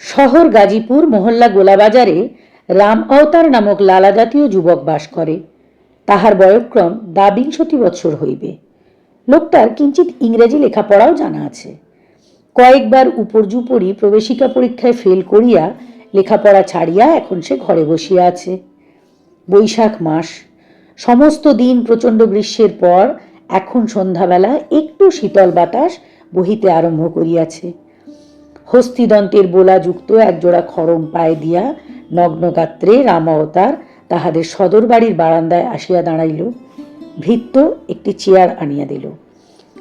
শহর গাজীপুর মহল্লা গোলাবাজারে রাম অবতার নামক লালা জাতীয় যুবক বাস করে। তাহার বয়ক্রম দ্বাবিংশতি বৎসর হইবে। লোকটার কিঞ্চিত ইংরেজি লেখাপড়াও জানা আছে। কয়েকবার উপর্যুপরি প্রবেশিকা পরীক্ষায় ফেল করিয়া লেখাপড়া ছাড়িয়া এখন সে ঘরে বসিয়া আছে। বৈশাখ মাস। সমস্ত দিন প্রচণ্ড গ্রীষ্মের পর এখন সন্ধ্যাবেলা একটু শীতল বাতাস বহিতে আরম্ভ করিয়াছে। হস্তিদন্তের বোলাযুক্ত একজোড়া খড়ম পায়ে দিয়া নগ্নগাত্রে রাম অবতার তাহাদের সদর বাড়ির বারান্দায় আসিয়া দাঁড়াইল। ভৃত্য একটি চেয়ার আনিয়া দিল।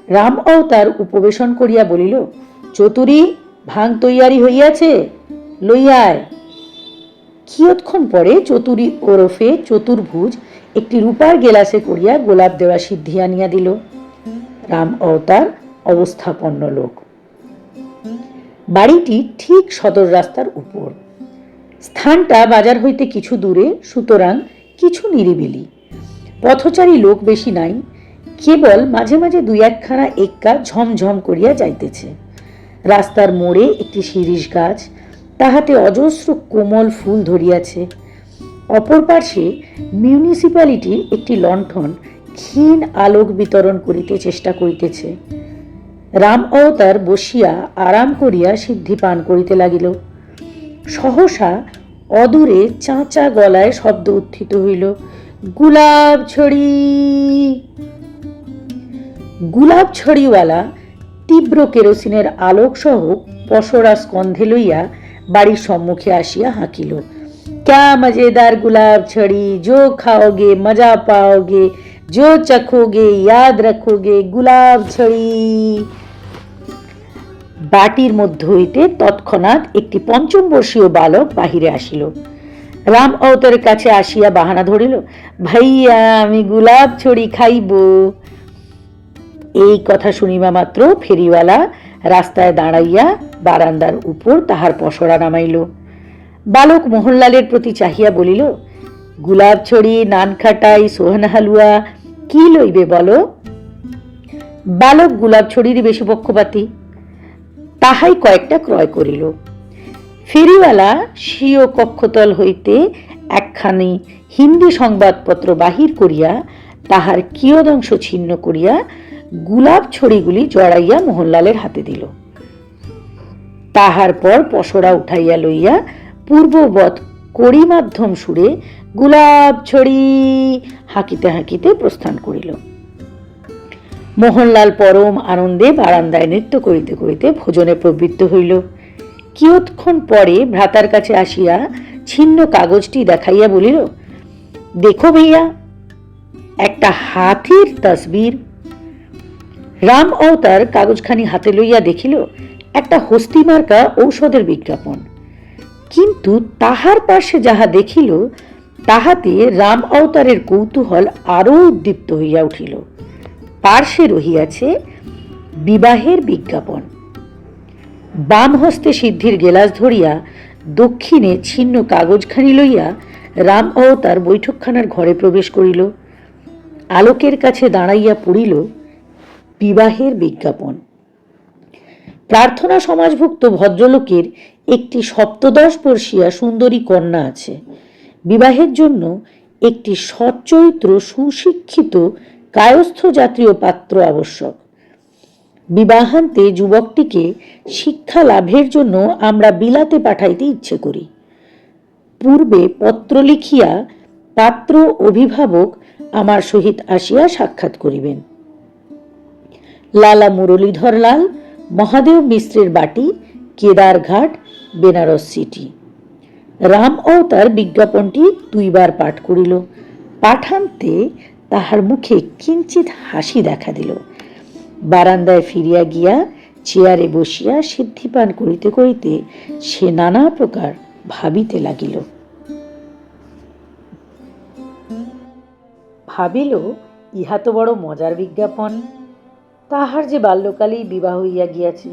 রাম অবতার উপবেশন করিয়া বলিল, চতুরি ভাং তৈয়ারি হইয়াছে লইয়ায় কিয়ৎক্ষণ পরে চতুরি ওরফে চতুর্ভুজ একটি রূপার গেলাসে করিয়া গোলাপ দেওয়া সিদ্ধি আনিয়া দিল। রাম অবতার অবস্থাপন্ন লোক। বাড়িটি ঠিক সদর রাস্তার উপর। স্থানটা বাজার হইতে কিছু দূরে, সুতরাং কিছু নিরিবিলি। পথচারী লোক বেশি নাই, কেবল মাঝে মাঝে দুই একখানা এক্কা ঝমঝম করিয়া যাইতেছে। রাস্তার মোড়ে একটি শিরীষ গাছ, তাহাতে অজস্র কোমল ফুল ধরিয়াছে। অপর পার্শ্বে মিউনিসিপ্যালিটির একটি লণ্ঠন ক্ষীণ আলোক বিতরণ করিতে চেষ্টা করিতেছে। রাম অবতার বসিয়া আরাম করিয়া সিদ্ধি পান করিতে লাগিল। সহসা অদূরে চাঁচা গলায় শব্দ উত্থিত হইল, গুলাব ছড়ি! গুলাব ছড়িওয়ালা তীব্র কেরোসিনের আলোক সহ পসরা স্কন্ধে লইয়া বাড়ির সম্মুখে আসিয়া হাঁকিল। ক্যা মজেদার গুলাব ছড়ি? जो খাওগে, মজা পাওগে जो চখোগে, ইয়াদ রাখোগে, গুলাব ছড়ি! বাটির মধ্য হইতে তৎক্ষণাৎ একটি পঞ্চম বর্ষীয় বালক বাহিরে আসিল। রাম অবতারের কাছে আসিয়া বাহানা ধরিল, ভাইয়া, আমি গুলাব ছড়ি খাইব। এই কথা শুনিবা মাত্র ফেরিওয়ালা রাস্তায় দাঁড়াইয়া বারান্দার উপর তাহার পসরা নামাইল। বালক মোহনলালের প্রতি চাহিয়া বলিল গুলাব ছড়ি, নান খাটাই, সোহান হালুয়া, কি লইবে বলো? বালক গুলাব ছড়িরই বেশি পক্ষপাতী। তাহাই কয়েকটা ক্রয় করিল। ফেরিওয়ালা স্বীয় কক্ষতল হইতে একখানি হিন্দি সংবাদপত্র বাহির করিয়া তাহার কিয়দংশ ছিন্ন করিয়া গুলাব ছড়িগুলি জড়াইয়া মোহনলালের হাতে দিল। তাহার পর পসরা উঠাইয়া লইয়া পূর্ববৎ কড়ি মাধ্যম সুরে গুলাব ছড়ি হাঁকিতে হাঁকিতে প্রস্থান করিল। মোহনলাল পরম আনন্দে বারান্দায় নৃত্য করিতে করিতে ভোজনে প্রবৃত্ত হইল। কিয়ৎক্ষণ পরে ভ্রাতার কাছে আসিয়া ছিন্ন কাগজটি দেখাইয়া বলিল, দেখো ভাইয়া, একটা হাতির তসবির। রাম অবতার কাগজখানি হাতে লইয়া দেখিল, একটা হস্তিমার্কা ঔষধের বিজ্ঞাপন। কিন্তু তাহার পাশে যাহা দেখিল, তাহাতে রাম অবতারের কৌতূহল আরও উদ্দীপ্ত হইয়া উঠিল। পার্শ্বে রহিয়াছে বিবাহের বিজ্ঞাপন। বাম হস্তে সিদ্ধির গেলাস ধরিয়া দক্ষিণে ছিন্ন কাগজখানি লইয়া রাম অবতার বৈঠকখানার ঘরে প্রবেশ করিল। আলোকের কাছে দাঁড়াইয়া পড়িল বিবাহের বিজ্ঞাপন। প্রার্থনা সমাজভুক্ত ভদ্রলোকের একটি সপ্তদশ বর্ষীয়া সুন্দরী কন্যা আছে। বিবাহের জন্য একটি সচ্চরিত্র সুশিক্ষিত কায়স্থ জাতীয় পাত্র আবশ্যক। বিবাহান্তে যুবকটিকে শিক্ষা লাভের জন্য আমরা বিলাতে পাঠাইতে ইচ্ছে করি। পূর্বে পত্র লিখিয়া পাত্র অভিভাবক আমার সহিত আসিয়া সাক্ষাৎ করিবেন। লালা মুরলীধর লাল, মহাদেব মিশ্রের বাটি, কেদারঘাট, বেনারস সিটি। রাম অবতার বিজ্ঞাপনটি দুইবার পাঠ করিল। পাঠান্তে তাহার মুখে কিঞ্চিত হাসি দেখা দিল। বারান্দায় ফিরিয়া গিয়া চেয়ারে বসিয়া সিদ্ধিপান করিতে করিতে সে নানা প্রকার ভাবিতে লাগিল। ভাবিল, ইহা তো বড় মজার বিজ্ঞাপন। তাহার যে বাল্যকালেই বিবাহ হইয়া গিয়াছে,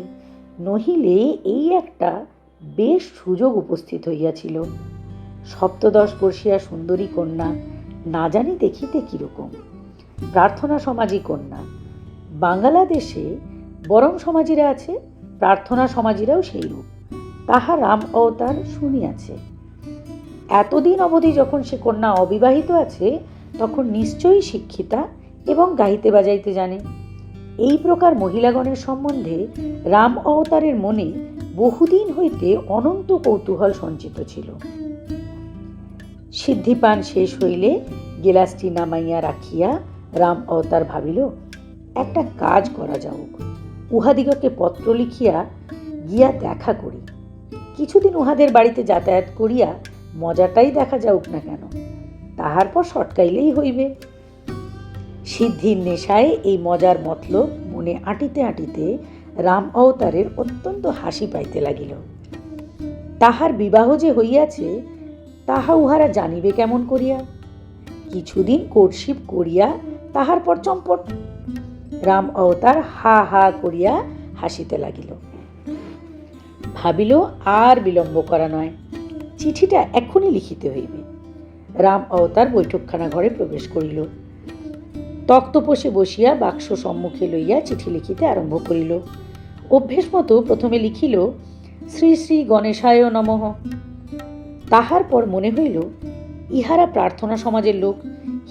নহিলে এই একটা বেশ সুযোগ উপস্থিত হইয়াছিল। সপ্তদশ বর্ষিয়া সুন্দরী কন্যা না জানি দেখিতে কীরকম। প্রার্থনা সমাজী কন্যা। বাংলাদেশে বরং সমাজিরা আছে, প্রার্থনা সমাজিরাও সেই রূপ। তাহা রাম অবতার শুনিয়াছে। এতদিন অবধি যখন সে কন্যা অবিবাহিত আছে, তখন নিশ্চয়ই শিক্ষিতা এবং গাইতে বাজাইতে জানে। এই প্রকার মহিলাগণের সম্বন্ধে রাম অবতারের মনে বহুদিন হইতে অনন্ত কৌতূহল সঞ্চিত ছিল। সিদ্ধিপান শেষ হইলে গেলাসটি নামাইয়া রাখিয়া রাম অবতার ভাবিল, একটা কাজ করা যাউক। উহাদিগকে পত্র লিখিয়া গিয়া দেখা করি। কিছুদিন উহাদের বাড়িতে যাতায়াত করিয়া মজাটাই দেখা যাউক না কেন, তাহার পর সটকাইলেই হইবে। সিদ্ধির নেশায় এই মজার মতলব মনে আঁটিতে আঁটিতে রাম অবতারের অত্যন্ত হাসি পাইতে লাগিল। তাহার বিবাহ যে হইয়াছে তাহা উহারা জানিবে কেমন করিয়া? কিছুদিন কোর্টশিপ করিয়া তাহার পর চম্পট। রাম অবতার হা হা করিয়া হাসিতে লাগিল। ভাবিল, আর বিলম্ব করা নয়, চিঠিটা এখনই লিখিতে হইবে। রাম অবতার বৈঠকখানা ঘরে প্রবেশ করিল। তক্তপোষে বসিয়া বাক্স সম্মুখে লইয়া চিঠি লিখিতে আরম্ভ করিল। অভ্যেস মতো প্রথমে লিখিল, শ্রী শ্রী গণেশায় নমঃ। তাহার পর মনে হইল, ইহারা প্রার্থনা সমাজের লোক,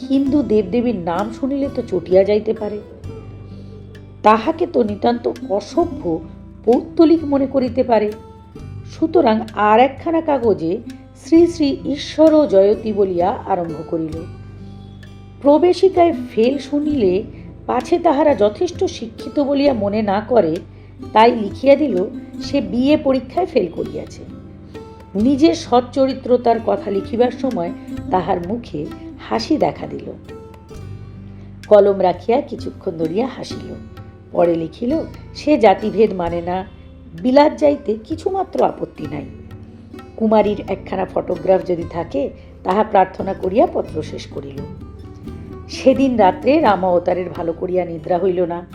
হিন্দু দেবদেবীর নাম শুনিলে তো চটিয়া যাইতে পারে। তাহাকে তো নিতান্ত অসভ্য, পৌত্তলিক মনে করিতে পারে। সুতরাং আর একখানা কাগজে শ্রী শ্রী ঈশ্বর জয়তী বলিয়া আরম্ভ করিল। প্রবেশিকায় ফেল শুনিলে পাছে তাহারা যথেষ্ট শিক্ষিত বলিয়া মনে না করে, তাই লিখিয়া দিল, সে বিয়ে পরীক্ষায় ফেল করিয়াছে। নিজের সচ্চরিত্রতার কথা লিখিবার সময় তাহার মুখে হাসি দেখা দিল। কলম রাখিয়া কিছুক্ষণ ধরিয়া হাসিল। পরে লিখিল, সে জাতিভেদ মানে না, বিলাত যাইতে কিছুমাত্র আপত্তি নাই। কুমারীর একখানা ফটোগ্রাফ যদি থাকে, তাহা প্রার্থনা করিয়া পত্র শেষ করিল। সেদিন রাত্রে রাম অবতারের ভালো করিয়া নিদ্রা হইল না।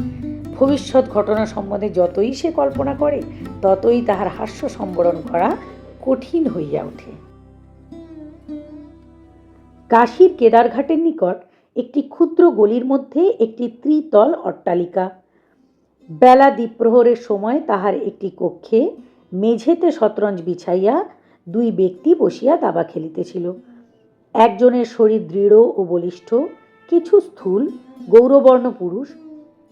ভবিষ্যৎ ঘটনা সম্বন্ধে যতই সে কল্পনা করে, ততই তাহার হাস্য সম্বরণ করা কঠিন হইয়া ওঠে কাশীর কেদারঘাটের নিকট একটি ক্ষুদ্র গলির মধ্যে একটি ত্রিতল অট্টালিকা। বেলা দ্বীপ্রহরের সময় তাহার একটি কক্ষে মেঝেতে শতরঞ্জ বিছাইয়া দুই ব্যক্তি বসিয়া দাবা খেলিতেছিল। একজনের শরীর দৃঢ় ও বলিষ্ঠ, কিছু স্থূল, গৌরবর্ণ পুরুষ।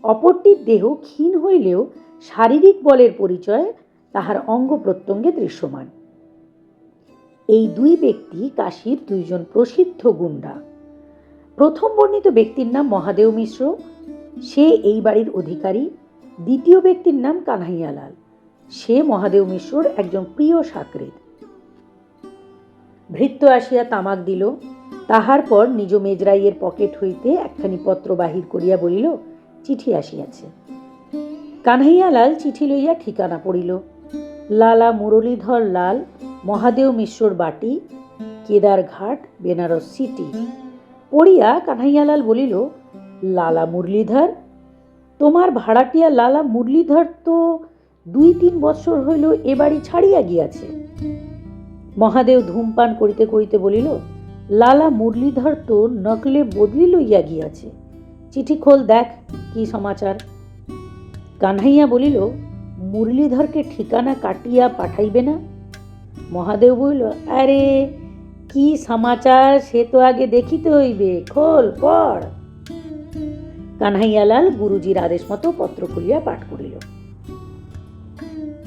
অপরটির দেহ ক্ষীণ হইলেও শারীরিক বলের পরিচয় তাহার অঙ্গ প্রত্যঙ্গে দৃশ্যমান। এই দুই ব্যক্তি কাশীর দুইজন প্রসিদ্ধ গুন্ডা। প্রথম বর্ণিত ব্যক্তির নাম মহাদেব মিশ্র, সে এই বাড়ির অধিকারী। দ্বিতীয় ব্যক্তির নাম কানহাইয়ালাল সে মহাদেব মিশ্রর একজন প্রিয় সাকরেদ। ভৃত্য আসিয়া তামাক দিল, তাহার পর নিজ মেজরাইয়ের পকেট হইতে একখানি পত্র বাহির করিয়া বলিল, চিঠি আসিয়াছে। কানহাইয়ালাল চিঠি লইয়া ঠিকানা পড়িল, লালা মুরলীধর লাল মহাদেব মিশ্রর বাটি কেদারঘাট বেনারস সিটি। পড়িয়া কানহাইয়ালাল বলিল, লালা মুরলীধর, তোমার ভাড়াটিয়া লালা মুরলীধর তো দুই তিন বৎসর হইল এ বাড়ি ছাড়িয়া গিয়াছে। মহাদেব ধূমপান করিতে করিতে বলিল, লালা মুরলীধর তো নকলে বদলি লইয়া গিয়াছে। চিঠি খোল দেখ, কি সমাচার? কানহাইয়া বলিল, মুরলীধরকে ঠিকানা কাটিয়া পাঠাইবে না? মহাদেব বলিল, আরে, কি সমাচার? সে তো আগে দেখিতে হইবে। খোল, পড়। কানহাইয়ালাল গুরুজির আদেশ মতো পত্র খুলিয়া পাঠ করিল।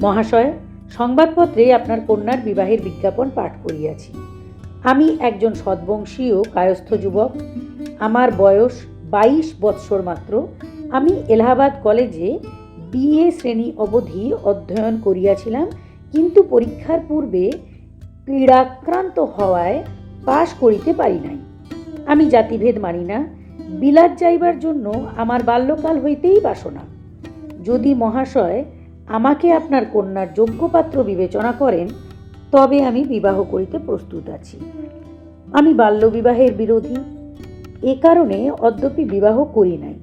মহাশয়, সংবাদপত্রে আপনার কন্যার বিবাহের বিজ্ঞাপন পাঠ করিয়াছি। আমি একজন সদ্বংশীয় কায়স্থ যুবক। আমার বয়স বাইশ বৎসর মাত্র। আমি এলাহাবাদ কলেজে বিএ শ্রেণি অবধি অধ্যয়ন করিয়াছিলাম। কিন্তু পরীক্ষার পূর্বে ক্রীড়াক্রান্ত হওয়ায় পাশ করিতে পারি নাই। আমি জাতিভেদ মানি না, বিলাত যাইবার জন্য আমার বাল্যকাল হইতেই বাসনা। যদি মহাশয় আমাকে আপনার কন্যার যোগ্যপাত্র বিবেচনা করেন, তবে আমি বিবাহ করিতে প্রস্তুত আছি। আমি বাল্যবিবাহের বিরোধী, এ কারণে অদ্যপি বিবাহ করি নাই।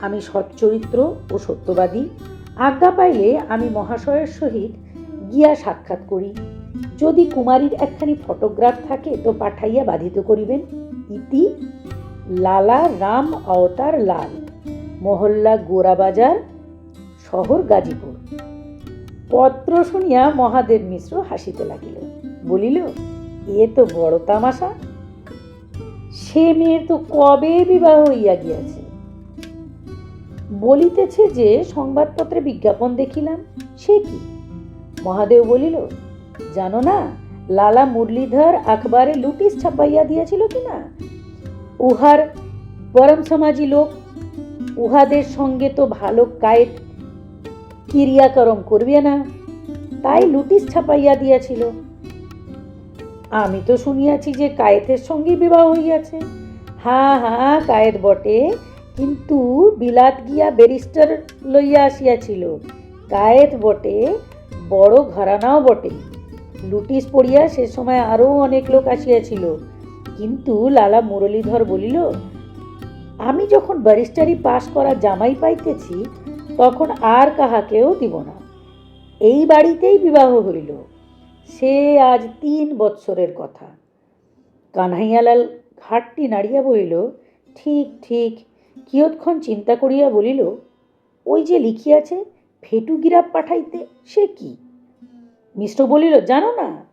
আমি সচ্চরিত্র ও সত্যবাদী, আজ্ঞা পাইলে আমি মহাশয়ের সহিত গিয়া সাক্ষাৎ করি। যদি কুমারীর একখানি ফটোগ্রাফ থাকে, তো পাঠাইয়া বাধিত করিবেন। ইতি লালা রাম অবতার লাল, মহল্লা গোরাবাজার, শহর গাজীপুর। পত্র শুনিয়া মহাদেব মিশ্র হাসিতে লাগিল। বলিল, এ তো বড় তামাশা। সে মেয়ের তো কবে বিবাহ হইয়া গিয়াছে? বলিতেছে যে, সংবাদপত্রে বিজ্ঞাপন দেখিলাম। সে কি? মহাদেব বলিল, জানো না, লালা মুরলীধর আখবারে লুটিস ছাপাইয়া দিয়াছিল কি না উহার পরম সমাজি লোক, উহাদের সঙ্গে তো ভালো কায়েত ক্রিয়াকরম করবে না, তাই লুটিস ছাপাইয়া দিয়াছিল। আমি তো শুনিয়াছি যে কায়েতের সঙ্গে বিবাহ হইয়াছে। হ্যাঁ হ্যাঁ কায়েত বটে, কিন্তু বিলাত গিয়া ব্যারিস্টার লইয়া আসিয়াছিল। কায়েত বটে বড় ঘরানাও বটে। লুটিস পড়িয়া সে সময় আরও অনেক লোক আসিয়াছিল। কিন্তু লালা মুরলীধর বলিল, আমি যখন ব্যারিস্টারি পাশ করা জামাই পাইতেছি, তখন আর কাহাকেও দিব না। এই বাড়িতেই বিবাহ হইল। সে আজ তিন বৎসরের কথা। কানহাইয়ালাল ঘাটটি নাড়িয়া বলিল, ঠিক ঠিক। কিয়ৎক্ষণ চিন্তা করিয়া বলিল, ওই যে লিখিয়াছে ফেটু গিরাপ পাঠাইতে সে কি? মিষ্ট বলিল, জানো না,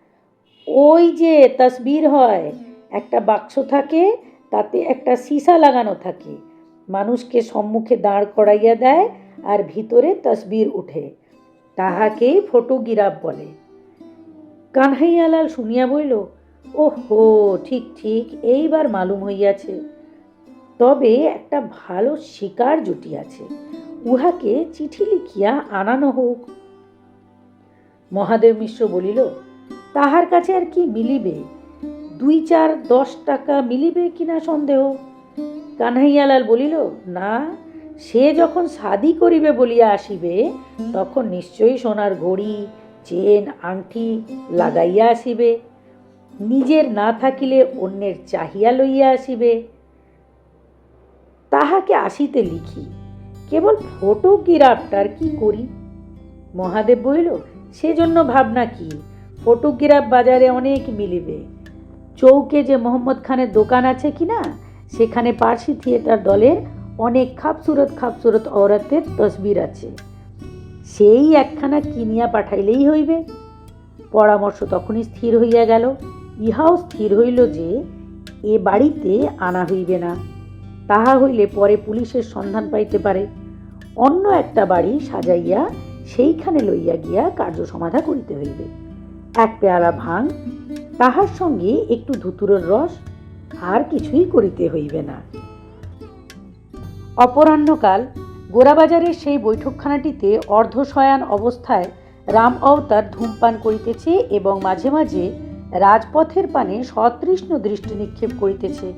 ওই যে তসবির হয়, একটা বাক্স থাকে, তাতে একটা সীসা লাগানো থাকে। মানুষকে সম্মুখে দাঁড় করাইয়া দেয় আর ভিতরে তসবির উঠে। তাহাকেই ফটোগিরাফ বলে। কানহাইয়ালাল শুনিয়া বইল ওহো, ঠিক ঠিক, এইবার মালুম হইয়াছে। তবে একটা ভালো শিকার জুটিয়াছে। উহাকে চিঠি লিখিয়া আনানো হোক। মহাদেব মিশ্র বলিল, তাহার কাছে আর কি মিলিবে? দুই চার দশ টাকা মিলিবে কিনা সন্দেহ? কানহাইয়ালাল বলিল, না, সে যখন শাদি করিবে বলিয়া আসিবে, তখন নিশ্চয়ই সোনার ঘড়ি, চেন, আংটি লাগাইয়া আসিবে। নিজের না থাকিলে অন্যের চাহিয়া লইয়া আসিবে। তাহাকে আসিতে লিখি। কেবল ফটোগ্রাফটার কি করি? মহাদেব বলিল, সেজন্য ভাবনা কি? ফটোগ্রাফ বাজারে অনেক মিলিবে। চৌকে যে মোহাম্মদ খানের দোকান আছে কি না, সেখানে পার্সি থিয়েটার দলের অনেক খাবসুরত খাবসুরত ঔরতের তসবির আছে। সেই একখানা কিনিয়া পাঠাইলেই হইবে। পরামর্শ তখনই স্থির হইয়া গেল। ইহাও স্থির হইল যে, এ বাড়িতে আনা হইবে না। তাহা হইলে পরে পুলিশের সন্ধান পাইতে পারে। অন্য একটা বাড়ি সাজাইয়া সেইখানে লইয়া গিয়া কার্য সমাধা করিতে হইবে। এক পেয়ালা ভাং তাহার সঙ্গে একটু ধুতুরের রস, আর কিছুই করিতে হইবে না। অপরাহ্নকাল গোরাবাজারের সেই বৈঠকখানাটিতে অর্ধশয়ান অবস্থায় রাম অবতার ধূমপান করিতেছে এবং মাঝে মাঝে রাজপথের পানে সতৃষ্ণ দৃষ্টি নিক্ষেপ করিতেছে।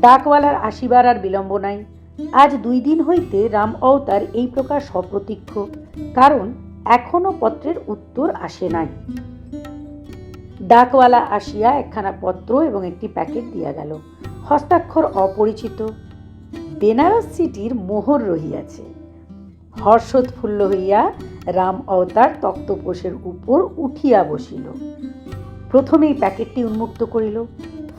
ডাকওয়ালার আসিবার আর বিলম্ব নাই। আজ দুই দিন হইতে রাম অবতার এই প্রকার সপ্রতীক্ষ, কারণ এখনও পত্রের উত্তর আসে নাই। ডাকওয়ালা আসিয়া একখানা পত্র এবং একটি প্যাকেট দিয়া গেল। হস্তাক্ষর অপরিচিত। বেনারস সিটির মোহর রহিয়াছে। হর্ষোৎফুল্ল হইয়া রাম অবতার তক্তপোষের উপর উঠিয়া বসিল। প্রথমেই প্যাকেটটি উন্মুক্ত করিল।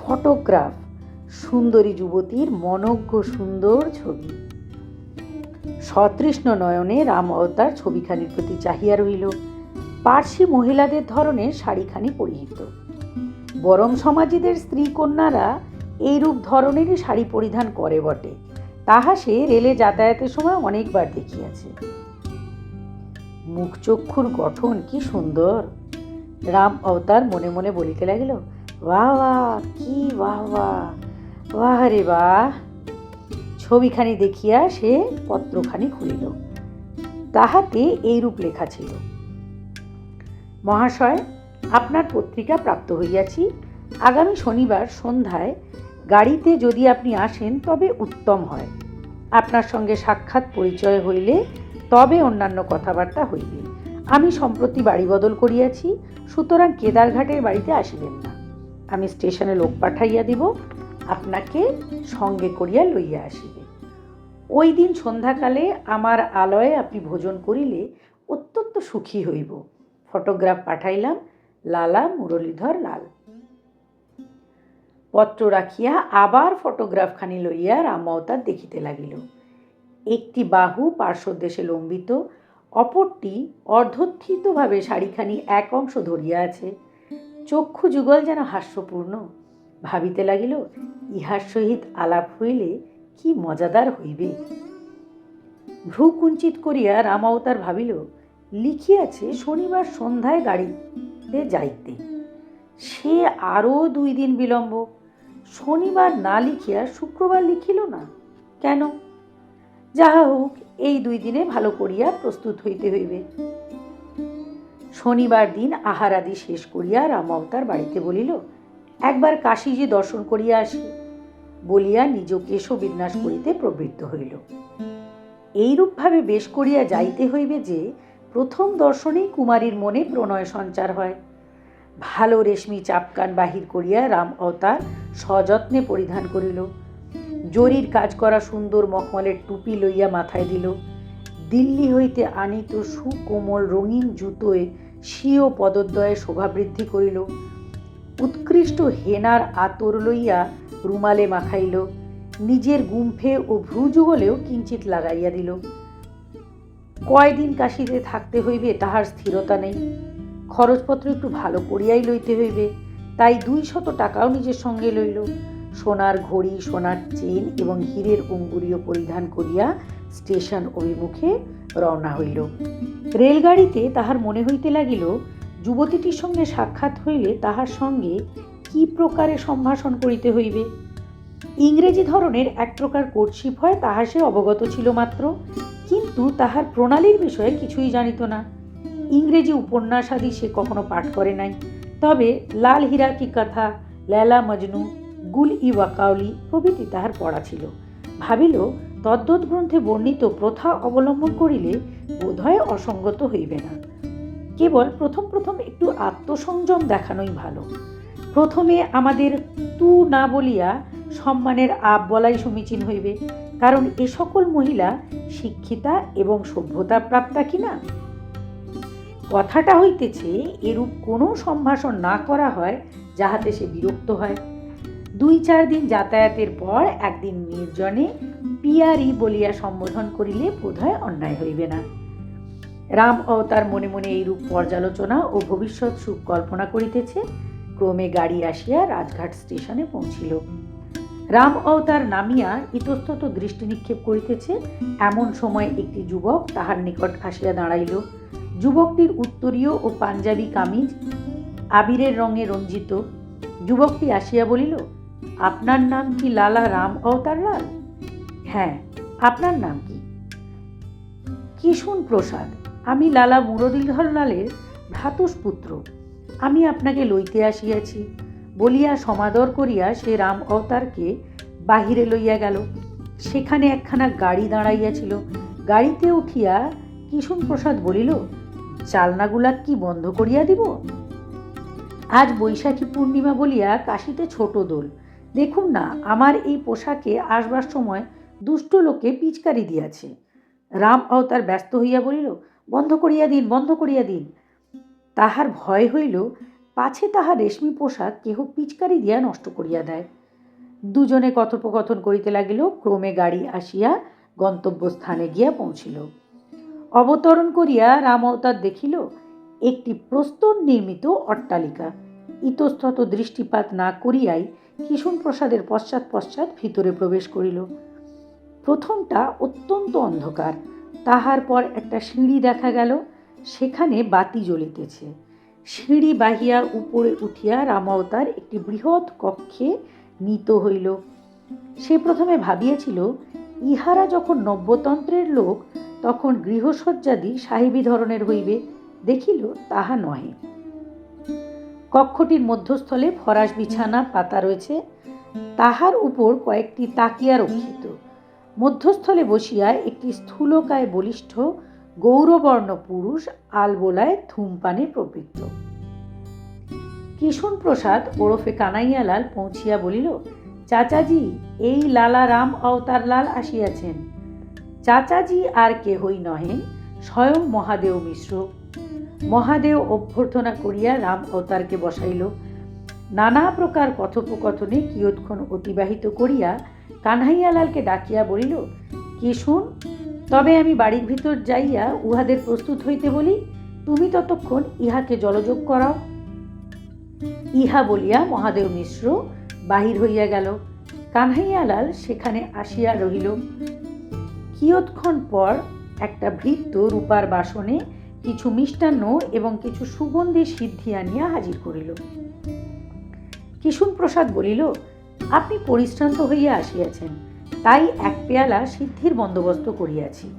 ফটোগ্রাফ। সুন্দরী যুবতীর মনজ্ঞ সুন্দর ছবি। সতৃষ্ণ নয়নে রাম অবতার ছবিখানির প্রতি চাহিয়া রহিল। পার্সি মহিলাদের ধরনের শাড়িখানি পরিহিত। বরং সমাজীদের স্ত্রী কন্যারা এইরূপ ধরনেরই শাড়ি পরিধান করে বটে। তাহা সে রেলে যাতায়াতের সময় অনেকবার দেখিয়াছে। মুখচক্ষুর গঠন কি সুন্দর। রাম অবতার মনে মনে বলিতে লাগিল, বাহ বাহ, কি বাহ বাহ বাহ রে বাহ ছবিখানি দেখিয়া সে পত্রখানি খুলিল। তাহাতে এইরূপ লেখা ছিল, মহাশয়, আপনার পত্রিকা প্রাপ্ত হইয়াছি। আগামী শনিবার সন্ধ্যায় গাড়িতে যদি আপনি আসেন তবে উত্তম হয়। আপনার সঙ্গে সাক্ষাৎ পরিচয় হইলে তবে অন্যান্য কথাবার্তা হইবে। আমি সম্প্রতি বাড়ি বদল করিয়াছি, সুতরাং কেদারঘাটের বাড়িতে আসিবেন না। আমি স্টেশনে লোক পাঠাইয়া দিব আপনাকে সঙ্গে করিয়া লইয়া আসিবে। ওই দিন সন্ধ্যাকালে আমার আলয়ে আপনি ভোজন করিলে অত্যন্ত সুখী হইব। ফটোগ্রাফ পাঠাইলাম, লালা মুরলীধর লাল। পত্র রাখিয়া আবার ফটোগ্রাফখানি লইয়া রাম অবতার দেখিতে লাগিল। একটি বাহু পার্শ্বদেশে লম্বিত, অপরটি অর্ধোত্থিতভাবে শাড়িখানি এক অংশ ধরিয়া আছে। চক্ষু যুগল যেন হাস্যপূর্ণ। ভাবিতে লাগিল, ইহার সহিত আলাপ হইলে কি মজাদার হইবে? ভ্রু কুঞ্চিত করিয়া রামাবতার ভাবিল, লিখিয়াছে শনিবার সন্ধ্যায় গাড়িতে যাইতে। সে আরও দুই দিন বিলম্ব, শনিবার না লিখিয়া শুক্রবার লিখিল না, কেন? যাহা হোক, এই দুই দিনে ভালো করিয়া প্রস্তুত হইতে হইবে। শনিবার দিন আহারাদি শেষ করিয়া রামাবতার বাড়িতে বলিল একবার কাশীজি দর্শন করিয়া আসি বলিয়া নিজ কেশ বিন্যাস করিতে প্রবৃত্ত হইল। এইরূপভাবে বেশ করিয়া যাইতে হইবে যে, প্রথম দর্শনেই কুমারীর মনে প্রণয় সঞ্চার হয়। ভালো রেশমি চাপকান বাহির করিয়া রাম অবতার সযত্নে পরিধান করিল। জরির কাজ করা সুন্দর মখমলের টুপি লইয়া মাথায় দিল। দিল্লি হইতে আনিত সুকোমল রঙিন জুতোয় স্বীয় পদদ্বয়ে শোভাবৃদ্ধি করিল। উৎকৃষ্ট হেনার আতর লইয়া রুমালে মাখাইল। নিজের গুম্ফে ও ভ্রুযুগলেও কিঞ্চিত লাগাইয়া দিল। কয়দিন কাশিতে থাকতে হইবে তাহার স্থিরতা নেই। খরচপত্র একটু ভালো করিয়াই লইতে হইবে, তাই দুই শত টাকাও নিজের সঙ্গে লইল। সোনার ঘড়ি, সোনার চেন এবং হীরের অঙ্গুরীয় পরিধান করিয়া স্টেশন অভিমুখে রওনা হইল। রেলগাড়িতে তাহার মনে হইতে লাগিল যুবতীটির সঙ্গে সাক্ষাৎ হইলে তাহার সঙ্গে কি প্রকারে সম্ভাষণ করিতে হইবে? ইংরেজি ধরনের এক প্রকার কোর্টশিপ হয়, তাহা সে অবগত ছিল মাত্র, কিন্তু তাহার প্রণালীর বিষয়ে কিছুই জানিত না। ইংরেজি উপন্যাস আদি সে কখনো পাঠ করে নাই। তবে লাল হীরা কি কথা, লেলা মজনু, গুল ই ওয়াকাউলি প্রভৃতি তাহার পড়া ছিল। ভাবিল তদ্দৎ গ্রন্থে বর্ণিত প্রথা অবলম্বন করিলে বোধহয় অসঙ্গত হইবে না। কেবল প্রথম প্রথম একটু আত্মসংযম দেখানোই ভালো। প্রথমে আমাদের তু না বলিয়া সম্মানের আপ বলাই সমীচীন হইবে, কারণ এ সকল মহিলা শিক্ষিতা এবং সভ্যতা প্রাপ্তা কিনা কথাটা হইতেছে, এরূপ কোনো সম্ভাষণ না করা হয় যাহাতে সে বিরক্ত হয়। দুই চার দিন যাতায়াতের পর একদিন নির্জনে পিয়ারি বলিয়া সম্বোধন করিলে বোধহয় অন্যায় হইবে না। রাম অবতার মনে মনে এইরূপ পর্যালোচনা ও ভবিষ্যৎ সুখ কল্পনা করিতেছে। ক্রমে গাড়ি আসিয়া রাজঘাট স্টেশনে পৌঁছিল। রাম অবতার নামিয়া ইতস্তত দৃষ্টি নিক্ষেপ করিতেছে। এমন সময় একটি যুবক তাহার নিকট আসিয়া দাঁড়াইল। যুবকটির উত্তরীয় ও পাঞ্জাবি কামিজ আবিরের রঙে রঞ্জিত। যুবকটি আসিয়া বলিল, আপনার নাম কি লালা রাম অবতার লাল? হ্যাঁ আপনার নাম কি? কিশুন প্রসাদ। আমি লালা মুরলীধর লালের ভ্রাতুষ্পুত্র আমি আপনাকে লইতে আসিয়াছি, বলিয়া সমাদর করিয়া সে রাম অবতারকে বাহিরে লইয়া গেল। সেখানে একখানা গাড়ি দাঁড়াইয়াছিল। গাড়িতে উঠিয়া কিশুন প্রসাদ বলিল, চালনাগুলা কি বন্ধ করিয়া দিব? আজ বৈশাখী পূর্ণিমা বলিয়া কাশিতে ছোট দোল। দেখুন না, আমার এই পোশাকে আসবার সময় দুষ্ট লোকে পিচকারি দিয়াছে। রাম অবতার ব্যস্ত হইয়া বলিল বন্ধ করিয়া দিন, বন্ধ করিয়া দিন। তাহার ভয় হইল, পাছে তাহার রেশমি পোশাক কেহ পিচকারি দিয়া নষ্ট করিয়া দেয়। দুজনে কথোপকথন করিতে লাগিল, ক্রমে গাড়ি আসিয়া গন্তব্যস্থানে গিয়া পৌঁছিল। অবতরণ করিয়া রাম দেখিল, একটি প্রস্তর নির্মিত অট্টালিকা। ইতস্তত দৃষ্টিপাত না করিয়াই কিশুন প্রসাদের পশ্চাৎ পশ্চাৎ ভিতরে প্রবেশ করিল। প্রথমটা অত্যন্ত অন্ধকার তাহার পর একটা সিঁড়ি দেখা গেল, সেখানে বাতি জ্বলিতেছে। সিঁড়ি বাহিয়া উপরে উঠিয়া রামাওতার একটি বৃহৎ কক্ষে নিত হইল। সে প্রথমে ভাবিয়াছিল, ইহারা যখন নব্যতন্ত্রের লোক, তখন গৃহসজ্জাদি সাহেবী ধরনের হইবে, দেখিল তাহা নহে। কক্ষটির মধ্যস্থলে ফরাস বিছানা পাতা রয়েছে, তাহার উপর কয়েকটি তাকিয়া রক্ষিত। মধ্যস্থলে বসিয়া একটি স্থূলকায় বলিষ্ঠ গৌরবর্ণ পুরুষ আলবোলায় ধূমপানে প্রবৃত্ত। কিশুন প্রসাদ ওরফে কানাইয়ালাল পৌঁছিয়া বলিল, চাচাজি, এই লালা রাম অবতার লাল আসিয়াছেন। চাচাজি আর কেহই নহেন, স্বয়ং মহাদেব মিশ্র। মহাদেব অভ্যর্থনা করিয়া রাম অবতারকে বসাইল। নানা প্রকার কথোপকথনে কিয়ৎক্ষণ অতিবাহিত করিয়া কানহাইয়ালালকে ডাকিয়া বলিল, কি শুন, তবে আমি বাড়ির ভিতর যাইয়া উহাদের প্রস্তুত হইতে বলি, তুমি ততক্ষণ ইহাকে জলযোগ করাও। ইহা বলিয়া মহাদেব মিশ্র বাহির হইয়া গেল। কানহাইয়ালাল সেখানে আসিয়া রহিল। কিয়ৎক্ষণ পর একটা ভৃত্য রূপার বাসনে কিছু মিষ্টান্ন এবং কিছু সুগন্ধি সিদ্ধি আনিয়া হাজির করিল। কিশুন প্রসাদ বলিল আপনি পরিশ্রান্ত হইয়া আসিয়াছেন। তাই এক পেয়ালা সিদ্ধির বন্দোবস্ত করিয়াছি।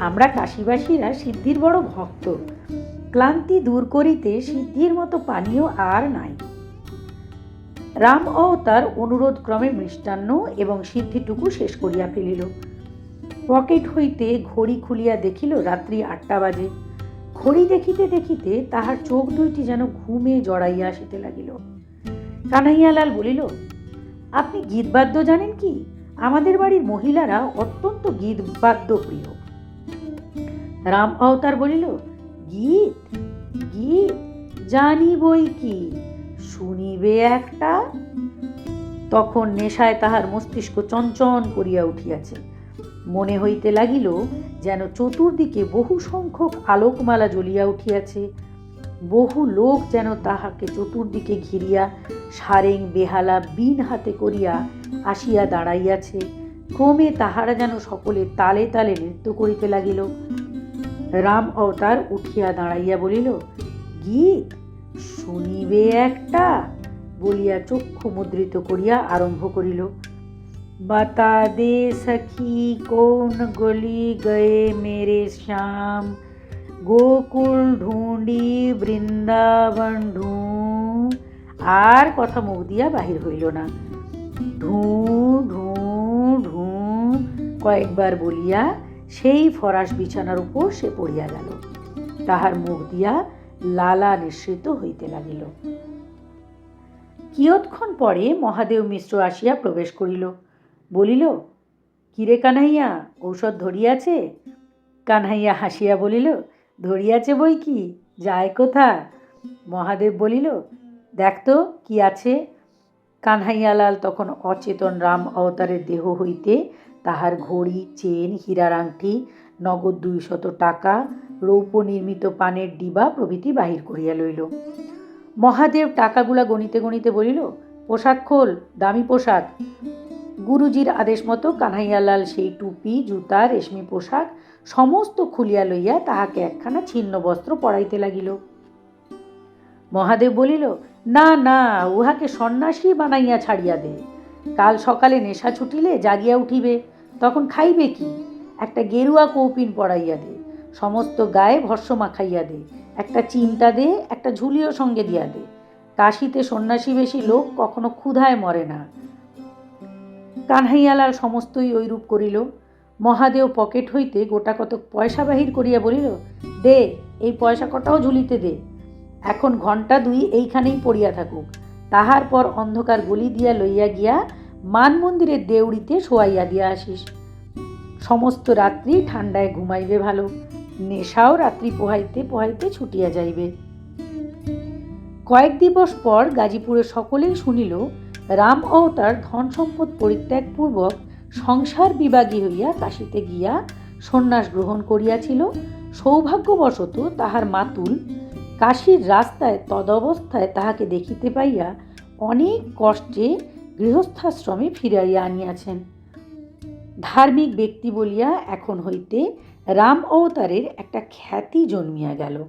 আমরা কাশীবাসীরা সিদ্ধির বড় ভক্ত। ক্লান্তি দূর করিতে সিদ্ধির মতো পানীয় আর নাই। রাম অবতার অনুরোধ ক্রমে মিষ্টান্ন এবং সিদ্ধিটুকু শেষ করিয়া ফেলিল। পকেট হইতে ঘড়ি খুলিয়া দেখিল রাত্রি আটটা বাজে। ঘড়ি দেখিতে দেখিতে তাহার চোখ দুইটি যেন ঘুমে জড়াইয়া আসিতে লাগিল। কানাইয়ালাল বলিল আপনি গীতবাদ্য জানেন কি? আমাদের বাড়ির মহিলারা অত্যন্ত গীতবাদ্য প্রিয় রাম অবতার বলিল, গীত গীত জানি বই কি? শুনিবে একটা? তখন নেশায় তাহার মস্তিষ্ক চঞ্চন করিয়া উঠিয়াছে। মনে হইতে লাগিল যেন চতুর্দিকে বহু সংখ্যক আলোকমালা জ্বলিয়া উঠিয়াছে। বহু লোক যেন তাহাকে চতুর্দিকে ঘিরিয়া, সারেং বেহালা বিন হাতে করিয়া আসিয়া দাঁড়াইয়াছে। ক্রমে তাহারা যেন সকলে তালে তালে নৃত্য করিতে লাগিল। রাম অবতার উঠিয়া দাঁড়াইয়া বলিল, গীত, শুনিবে একটা? বলিয়া চক্ষু মুদ্রিত করিয়া আরম্ভ করিল। বাতা দে সখি, কোন গলি গয়ে মেরে শ্যাম? গোকুল ঢুঁডি, বৃন্দাবন ঢু। আর কথা মুখ দিয়া বাহির হইল না। ঢু ঢু ঢু কয়েকবার বলিয়া সেই ফরাস বিছানার উপর সে পড়িয়া গেল। তাহার মুখ দিয়া লালা নিঃসৃত হইতে লাগিল। কিয়ৎক্ষণ পরে মহাদেব মিশ্র আসিয়া প্রবেশ করিল। বলিল, কিরে কানাইয়া, ঔষধ ধরিয়াছে? কানহাইয়া হাসিয়া বলিল ধরিয়াছে বই কি? যায় কোথা মহাদেব বলিল, দেখ তো কি আছে। কানহাইয়ালাল তখন অচেতন রাম অবতারের দেহ হইতে তাহার ঘড়ি, চেন, হীরার আংটি, নগদ দুইশত টাকা, রৌপ্য নির্মিত পানের ডিবা প্রভৃতি বাহির করিয়া লইল। মহাদেব টাকাগুলা গণিতে গণিতে বলিল, পোশাক খোল, দামি পোশাক। গুরুজির আদেশ মতো কানহাইয়ালাল সেই টুপি, জুতা, রেশমি পোশাক সমস্ত খুলিয়া লইয়া তাহাকে একখানা ছিন্ন বস্ত্র পরাইতে লাগিল। মহাদেব বলিল, না না, উহাকে সন্ন্যাসী বানাইয়া ছাড়িয়া দে। কাল সকালে নেশা ছুটিলে জাগিয়া উঠিবে, তখন খাইবে কি? একটা গেরুয়া কৌপিন পরাইয়া দে, সমস্ত গায়ে ভস্য মাখাইয়া দে, একটা চিন্তা দে, একটা ঝুলিও সঙ্গে দিয়া দে। কাশিতে সন্ন্যাসী বেশি লোক কখনো ক্ষুধায় মরে না। কানহাইয়ালাল সমস্তই ঐরূপ করিল। মহাদেব পকেট হইতে গোটা কতক পয়সা বাহির করিয়া বলিল, দে, এই পয়সা কটাও ঝুলিতে দে। এখন ঘণ্টা দুই এইখানেই পড়িয়া থাকুক তাহার পর অন্ধকার গলি দিয়া লইয়া গিয়া মান মন্দিরের দেউড়িতে শোয়াইয়া দিয়া আসিস। সমস্ত রাত্রি ঠান্ডায় ঘুমাইবে ভালো, নেশাও রাত্রি পোহাইতে পোহাইতে ছুটিয়া যাইবে। কয়েক দিবস পর গাজীপুরে সকলেই শুনিল, রাম অবতার ধন সম্পদ পরিত্যাগপূর্বক সংসার বিভাগী হইয়া কাশিতে গিয়া সন্ন্যাস গ্রহণ করিয়াছিল। সৌভাগ্যবশত তাহার মাতুল কাশীর রাস্তায় তদবস্থায় তাহাকে দেখিতে পাইয়া অনেক কষ্টে গৃহস্থাশ্রমে ফিরাইয়া আনিয়াছেন। ধার্মিক ব্যক্তি বলিয়া এখন হইতে রাম অবতারের একটা খ্যাতি জন্মিয়া গেল।